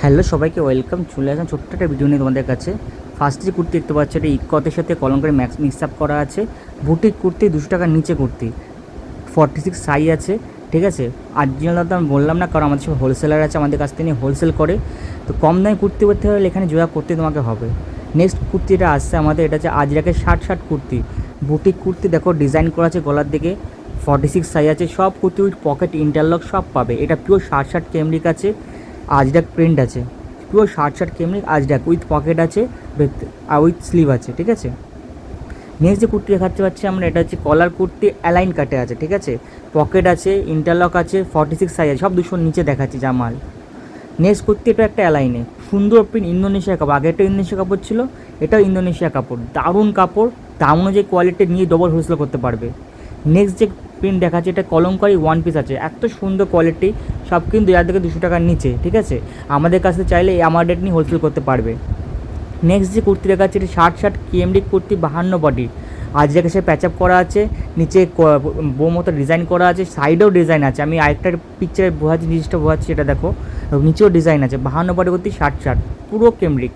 Hello সবাইকে welcome চলে আসলাম ছোট্ট একটা ভিডিও নিয়ে তোমাদের কাছে। ফার্স্ট যে কুর্তি দেখতে পাচ্ছ, এটা ইকতের সাথে কলঙ্কারি ম্যাক্স মিক্স আপ করা আছে। বুটিক কুর্তি দুশো টাকার নিচে কুর্তি। ফর্টি সিক্স সাই আছে, ঠিক আছে? অরিজিনাল দাম আমি বললাম না, কারণ আমাদের সব হোলসেলার আছে, আমাদের কাছ থেকে হোলসেল করে। তো কম দামে কুর্তি করতে হলে এখানে যোগা করতে তোমাকে হবে। নেক্সট কুর্তিটা আসছে আমাদের, এটা হচ্ছে আজরাকের ষাট ষাট কুর্তি। বুটিক কুর্তি দেখো ডিজাইন করা আছে গলার দিকে। ফর্টি সিক্স সাইজ আছে, সব কুর্তি উইথ পকেট ইন্টারলক সব পাবে। এটা পিওর ষাট ষাট কেমরিক আছে। আজরাক প্রিন্ট আছে। পিওর ষাট ষাট কেমরিক আজরাক উইথ পকেট আছে উইথ স্লিভ আছে, ঠিক আছে? নেক্সট যে কুর্তি দেখাতে পাচ্ছি আমরা, এটা হচ্ছে কলার কুর্তি অ্যালাইন কাটে আছে, ঠিক আছে? পকেট আছে ইন্টারলক আছে ফর্টি সিক্স সাইজ আছে, সব দুশোর নিচে দেখাচ্ছি জামাল নেক্সট কুর্তি এটা একটা অ্যালাইনে সুন্দর প্রিন্ট ইন্দোনেশিয়া কাপড় আগে একটা ইন্দোনেশিয়া কাপড় ছিল, এটাও ইন্দোনেশিয়া কাপড়। দারুণ কাপড় দাম অনুযায়ী কোয়ালিটি নিয়ে ডবল হোলসেল করতে পারবে। নেক্সট যে প্রিন্ট দেখাচ্ছে, এটা কলঙ্কারি ওয়ান পিস আছে। এত সুন্দর কোয়ালিটি সব কিন্তু হাজার থেকে দুশো টাকার নিচে, ঠিক আছে? আমাদের কাছে চাইলে এই আমার রেট নিয়ে হোলসেল করতে পারবে। নেক্সট যে কুর্তি দেখাচ্ছে, এটা ষাট ষাট কেএমডি কুর্তি, বাহান্ন বডি আজ জায়গায় সে প্যাচ আপ করা আছে, নিচে বো মতো ডিজাইন করা আছে সাইডেও ডিজাইন আছে। আমি আরেকটা পিকচারে বোঝাচ্ছি জিনিসটা বোঝাচ্ছি এটা দেখো। নিচেও ডিজাইন আছে, বাহান্ন বডি কুর্তি, ষাট ষাট, পুরো কেমরিক